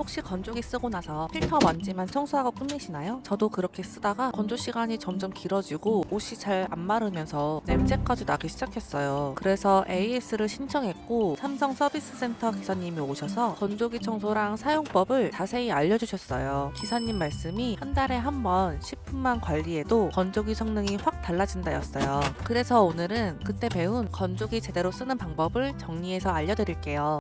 혹시 건조기 쓰고 나서 필터 먼지만 청소하고 끝내시나요? 저도 그렇게 쓰다가 건조 시간이 점점 길어지고 옷이 잘 안 마르면서 냄새까지 나기 시작했어요. 그래서 AS를 신청했고 삼성 서비스 센터 기사님이 오셔서 건조기 청소랑 사용법을 자세히 알려주셨어요. 기사님 말씀이 한 달에 한 번 10분만 관리해도 건조기 성능이 확 달라진다였어요. 그래서 오늘은 그때 배운 건조기 제대로 쓰는 방법을 정리해서 알려드릴게요.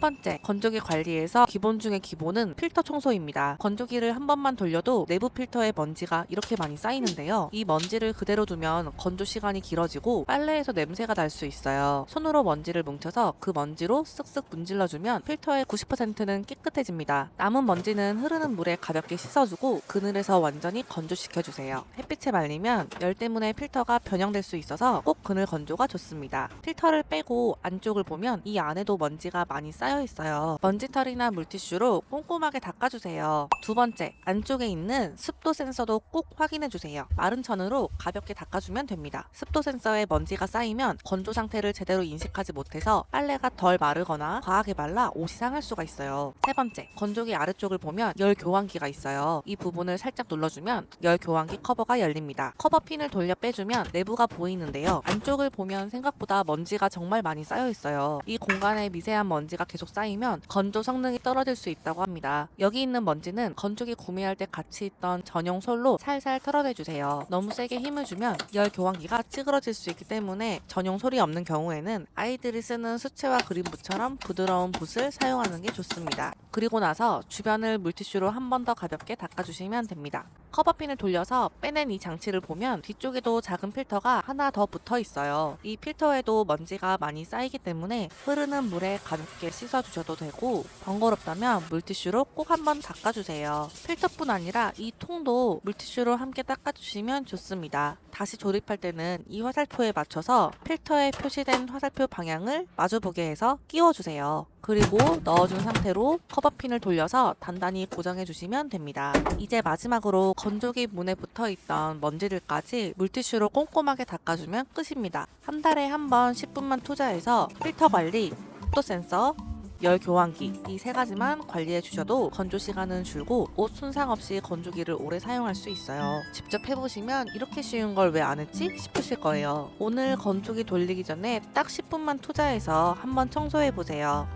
첫 번째, 건조기 관리에서 기본 중의 기본은 필터 청소입니다. 건조기를 한 번만 돌려도 내부 필터에 먼지가 이렇게 많이 쌓이는데요. 이 먼지를 그대로 두면 건조 시간이 길어지고 빨래에서 냄새가 날 수 있어요. 손으로 먼지를 뭉쳐서 그 먼지로 쓱쓱 문질러주면 필터의 90%는 깨끗해집니다. 남은 먼지는 흐르는 물에 가볍게 씻어주고 그늘에서 완전히 건조시켜주세요. 햇빛에 말리면 열 때문에 필터가 변형될 수 있어서 꼭 그늘 건조가 좋습니다. 필터를 빼고 안쪽을 보면 이 안에도 먼지가 많이 쌓여 있어요. 먼지털이나 물티슈로 꼼꼼하게 닦아주세요. 두 번째, 안쪽에 있는 습도 센서도 꼭 확인해 주세요. 마른 천으로 가볍게 닦아주면 됩니다. 습도 센서에 먼지가 쌓이면 건조 상태를 제대로 인식하지 못해서 빨래가 덜 마르거나 과하게 말라 옷이 상할 수가 있어요. 세 번째, 건조기 아래쪽을 보면 열 교환기가 있어요. 이 부분을 살짝 눌러주면 열 교환기 커버가 열립니다. 커버 핀을 돌려 빼주면 내부가 보이는데요. 안쪽을 보면 생각보다 먼지가 정말 많이 쌓여 있어요. 이 공간에 미세한 먼지가 계속 쌓이면 건조 성능이 떨어질 수 있다고 합니다. 여기 있는 먼지는 건조기 구매할 때 같이 있던 전용 솔로 살살 털어내 주세요. 너무 세게 힘을 주면 열 교환기가 찌그러질 수 있기 때문에 전용 솔이 없는 경우에는 아이들이 쓰는 수채화 그린붓처럼 부드러운 붓을 사용하는 게 좋습니다. 그리고 나서 주변을 물티슈로 한 번 더 가볍게 닦아주시면 됩니다. 커버핀을 돌려서 빼낸 이 장치를 보면 뒤쪽에도 작은 필터가 하나 더 붙어 있어요. 이 필터에도 먼지가 많이 쌓이기 때문에 흐르는 물에 가볍게 씻어주셔도 되고 번거롭다면 물티슈로 꼭 한번 닦아주세요. 필터뿐 아니라 이 통도 물티슈로 함께 닦아주시면 좋습니다. 다시 조립할 때는 이 화살표에 맞춰서 필터에 표시된 화살표 방향을 마주보게 해서 끼워주세요. 그리고 넣어준 상태로 커버핀을 돌려서 단단히 고정해 주시면 됩니다. 이제 마지막으로 건조기 문에 붙어 있던 먼지들까지 물티슈로 꼼꼼하게 닦아주면 끝입니다. 한 달에 한 번 10분만 투자해서 필터 관리, 습도 센서, 열 교환기 이 세 가지만 관리해 주셔도 건조 시간은 줄고 옷 손상 없이 건조기를 오래 사용할 수 있어요. 직접 해보시면 이렇게 쉬운 걸 왜 안 했지 싶으실 거예요. 오늘 건조기 돌리기 전에 딱 10분만 투자해서 한번 청소해 보세요.